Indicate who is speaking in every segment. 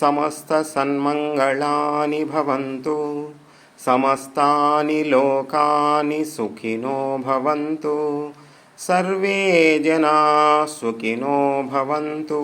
Speaker 1: समस्तसन्मङ्गलानि भवन्तु समस्तानि लोकानि सुखिनो भवन्तु सर्वे जनाः सुखिनो भवन्तु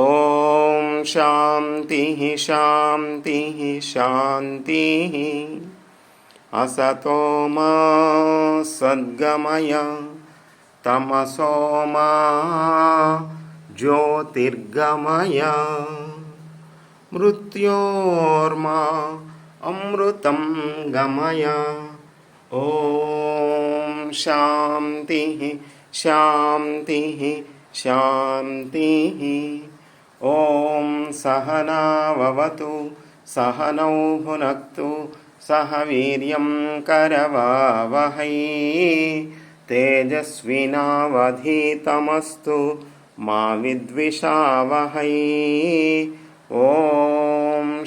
Speaker 1: ॐ शान्तिः शान्तिः शान्तिः असतो मा सद्गमय तमसो मा ज्योतिर्गमय मृत्योर्मा अमृतं गमय। ॐ शान्तिः शान्तिः शान्तिः। ॐ सहनाववतु सहनौ भुनक्तु सह वीर्यं करवावहै। तेजस्विनावधीतमस्तु मा विद्विषावहै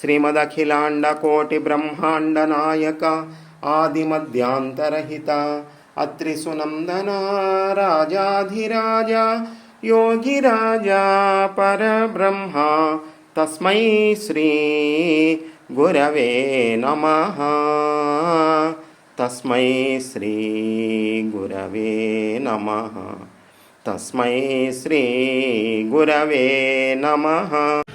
Speaker 1: श्रीमदखिलाण्डकोटिब्रह्माण्डनायक आदिमध्यान्तरहित। अत्रिसुनन्दना राजाधिराज योगिराजा, परब्रह्मा, तस्मै श्री गुरवे नमः। तस्मै श्री गुरवे नमः। तस्मै श्री गुरवे नमः।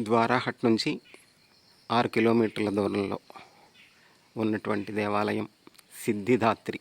Speaker 1: ద్వారాహట్ నుంచి ఆరు కిలోమీటర్ల దూరంలో ఉన్నటువంటి దేవాలయం Siddhidatri.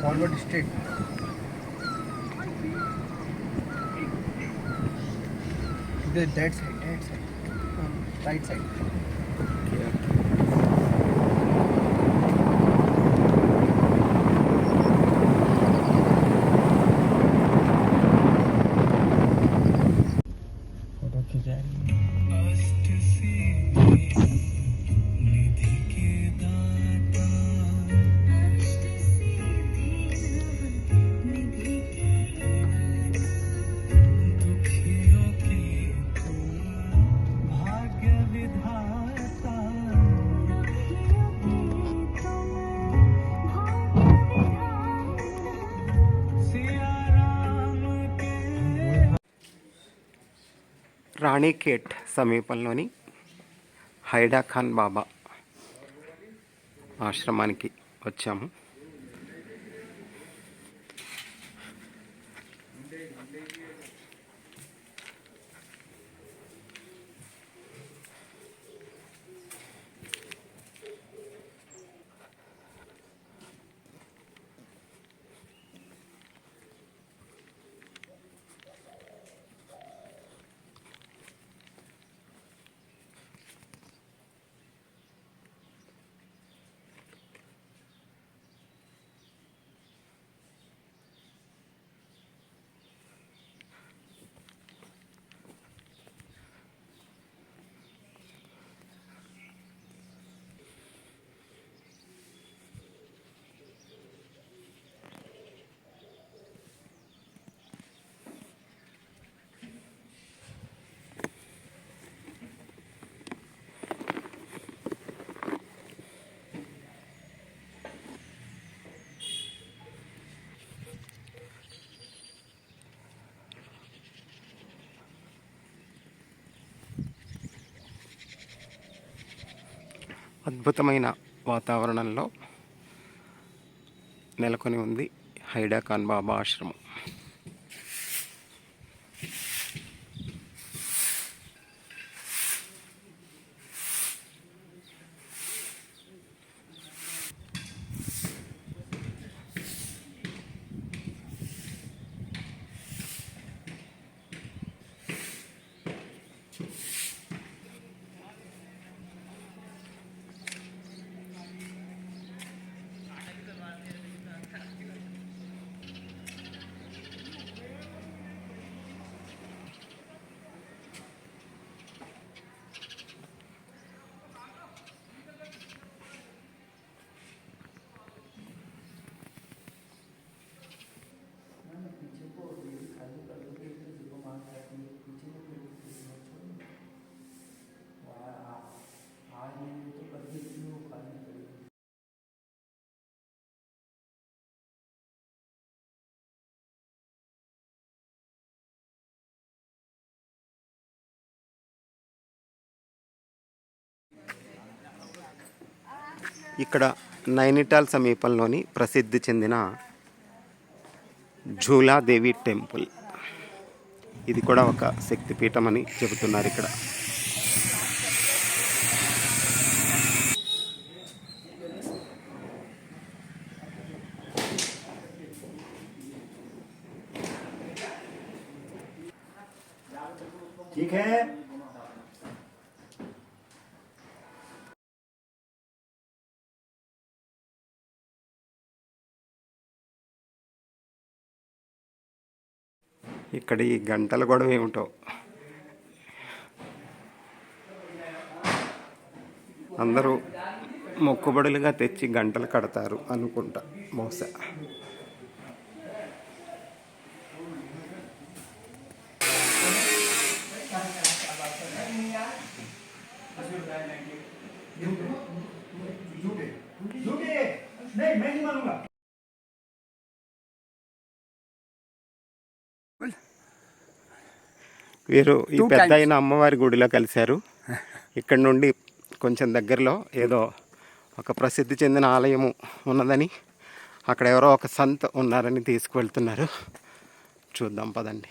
Speaker 2: Forward district. The that side, that side, um, right side.
Speaker 1: Ranikhet సమీపంలోని హైడా ఖాన్ బాబా ఆశ్రమానికి వచ్చాము. అద్భుతమైన వాతావరణంలో నెలకొని ఉంది హైడా ఖాన్ బాబా ఆశ్రమం. ఇక్కడ నైనిటాల్ సమీపంలోని ప్రసిద్ధి చెందిన ఝూలాదేవి టెంపుల్ ఇది కూడా ఒక శక్తిపీఠం అని చెబుతున్నారు ఇక్కడ
Speaker 3: ठीक है
Speaker 1: ఇక్కడ ఈ గంటల గొడవ ఏమిటో అందరూ మొక్కుబడులుగా తెచ్చి గంటలు కడతారు అనుకుంటా బహుశా
Speaker 3: झूठे नहीं मैं
Speaker 1: వీరు ఈ పెద్ద. అయిన అమ్మవారి గుడిలో కలిశారు. ఇక్కడ నుండి కొంచెం దగ్గరలో ఏదో ఒక ప్రసిద్ధి చెందిన ఆలయము ఉన్నదని అక్కడ ఎవరో ఒక సంత్ ఉన్నారని తీసుకువెళ్తున్నారు. చూద్దాం పదండి.